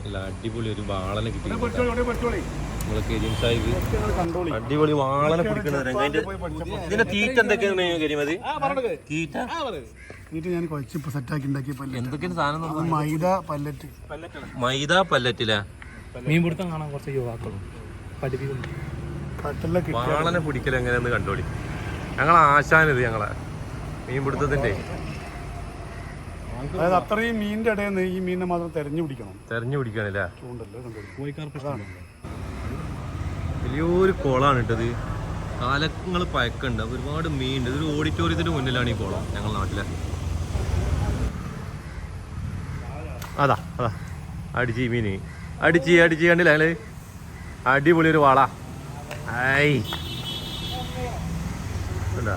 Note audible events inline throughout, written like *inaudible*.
അല്ല അടിപൊളി ഒരു വാളനെ കിട്ടി നമ്മളെ സാഹിബ്. അടിപൊളി വാളനെ പിടിക്കണത് ഇതിന്റെ തീറ്റ എന്തൊക്കെയാണ് കരിമതി തീറ്റ? എന്നിട്ട് ഞാൻ കുഴച്ച് ഇപ്പൊ സെറ്റാക്കി ഉണ്ടാക്കിയ പല്ല് എന്തൊക്കെയാണ് സാധനം മൈദ പല്ലറ്റ്. മൈദ പല്ലറ്റില? മീൻ പിടുത്തം കാണാൻ കുറച്ച് യുവാക്കളും പഠിപ്പിക്കുന്നു വാളനെ പിടിക്കൽ എങ്ങനെയാന്ന് കണ്ടോളി. ഞങ്ങളെ ആശാനിത് ഞങ്ങളെ മീൻ പിടുത്തത്തിന്റെ അതായത് അത്രയും മീനിന്റെ ഇടയിൽ നിന്ന് ഈ മീനിനെ മാത്രം തെരഞ്ഞു പിടിക്കണം. തെരഞ്ഞു കോഴിക്കാർ വലിയൊരു കുളമാണ് ഇട്ടത് കാലങ്ങൾ പഴക്കുണ്ട് ഒരുപാട് മീൻ ഉണ്ട് ഇതൊരു ഓഡിറ്റോറിയത്തിന്റെ മുന്നിലാണ് ഈ കുളം ഞങ്ങൾ നാട്ടിലെ. അതാ അതാ. അടിച്ച് മീന്. അടിച്ച് അടിച്ച് കണ്ടില്ല ഞങ്ങൾ? അടിപൊളി ഒരു വാള. ഐ. കണ്ടാ?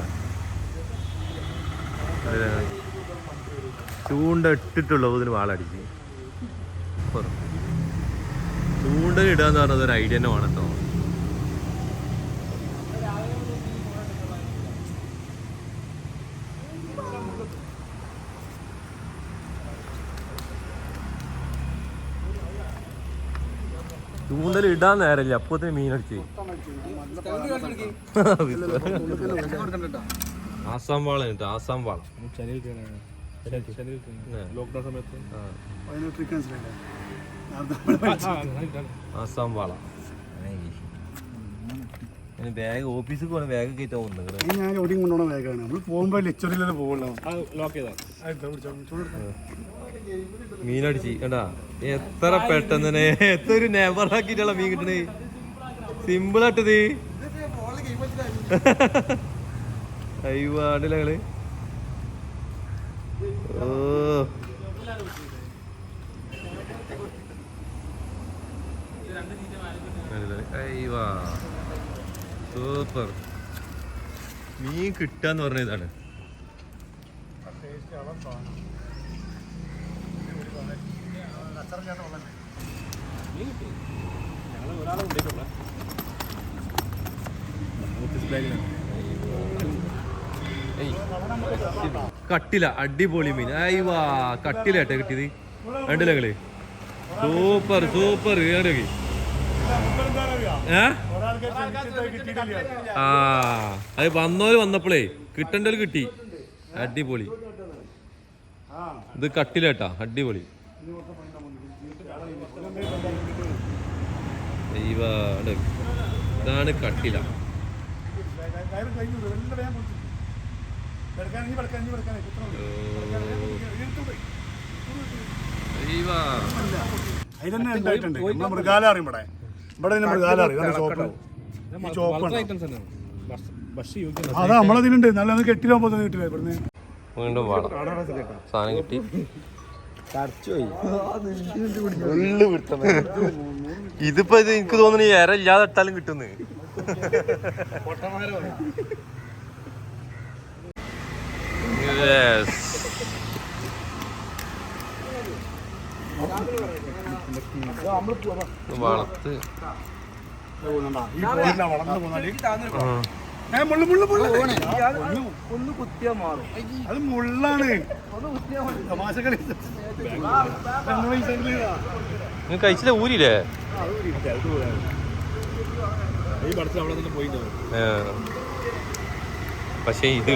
ചൂണ്ട ഇട്ടിട്ടുള്ള ഇതിന് വാളടിച്ച്. ചൂണ്ട ഇടുക എന്ന് പറഞ്ഞത് ഒരു ഐഡിയ തന്നെ വേണം കേട്ടോ ചൂണ്ടൽ ഇടാൻ നേരമില്ല അപ്പത്തിന് മീനടിച്ച്. ആസാം വാള കേട്ടോ ആസാം വാള. ലോക്ക്ഡൌൺ സമയത്ത്. ആസാം വാള. ബാഗ് ഓഫീസിൽ പോകണം ബാഗ് കയറ്റാൻ പോകുന്നത് ഞാൻ ഓടി കൊണ്ടുപോണ ബാഗാണ് നമ്മൾ പോകുമ്പോൾ ലെക്ചറിലത് പോകുള്ളൂ ലോക്ക് ചെയ്താൽ മീനടിച്ച് കണ്ടാ? എത്ര പെട്ടെന്ന് തന്നെ. എത്ര ഒരു നെവർ ആക്കിയിട്ടുള്ള മീൻ കിട്ടണേ. സിമ്പിൾ ആട്ടത്. അയ്യോ ആണ്ടില്ല അയ്യോ സൂപ്പർ. മീൻ കിട്ടാന്ന് പറഞ്ഞ ഇതാണ്. ഞങ്ങൾ ഒരാളെ ബാഗിലാണ് ഏയ്. കട്ടില അടിപൊളി മീൻ. അയ്വാ കട്ടില കേട്ടോ കിട്ടിയത്. കണ്ടില്ല കളി സൂപ്പർ. സൂപ്പർ കേറി ആ അത് വന്നോര് വന്നപ്പോഴേ കിട്ടണ്ടോൽ കിട്ടി. അടിപൊളി. ഇത് കട്ടില കേട്ടാ അടിപൊളി? ഇതാണ് കട്ടില. അയ്യവാ. അതിൽ തന്നെ ഉണ്ടായിട്ടുണ്ട് നമ്മളെ മൃഗാല അറിയും ഇവിടെ ഇവിടെ തന്നെ മൃഗാല അറിയും ഇതാണ് ചോപ്പ് ഈ ചോപ്പാണ് അതാ നല്ല അത് കെട്ടിലോ പോകുന്നത് കിട്ടില്ല ഇവിടുന്ന് വീണ്ടും വാള സാധനം കിട്ടി ഇതിപ്പോ ഇത് എനിക്ക് തോന്നുന്നു ഇര ഇല്ലാതെ ഇട്ടാലും കിട്ടുന്നു *laughs* മുള്ളു ഒന്ന് കുത്തിയാ മാറും. അത് മുള്ളാണ്. നിങ്ങൾ കഴിച്ചില്ല? ഊരില്ലേ. പക്ഷേ ഇത്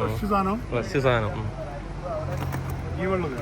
ഫ്രഷ് സാധനം. ഫ്രഷ് സാധനം. ഉം. ഈ വെള്ളം